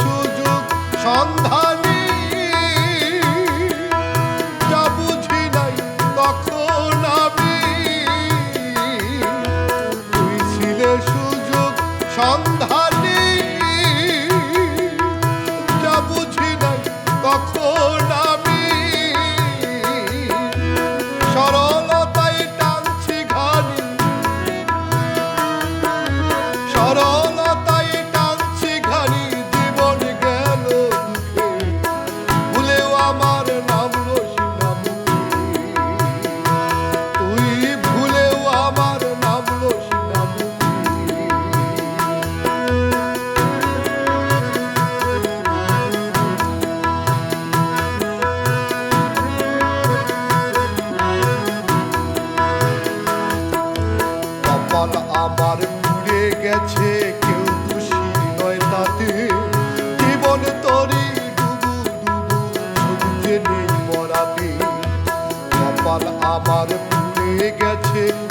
সুযোগ সন্ধ্যা গেছে কেউ দোষী নয় তাতে। জীবন তরি ডুবু ডুবু ছবিতে নেই মরাতে। কপাল আবার পুড়ে গেছে।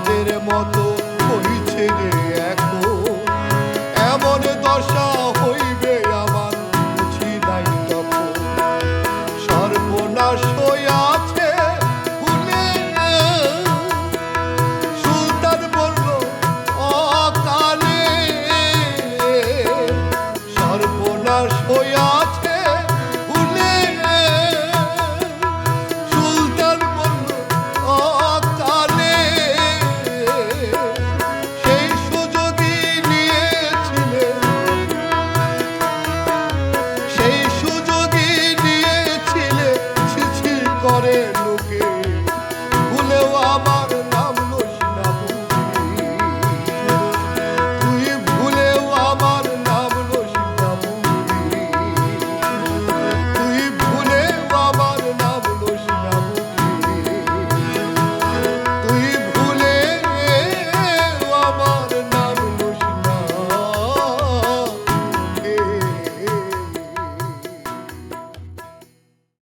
তাদের মতো লুকে ভুলেও আমার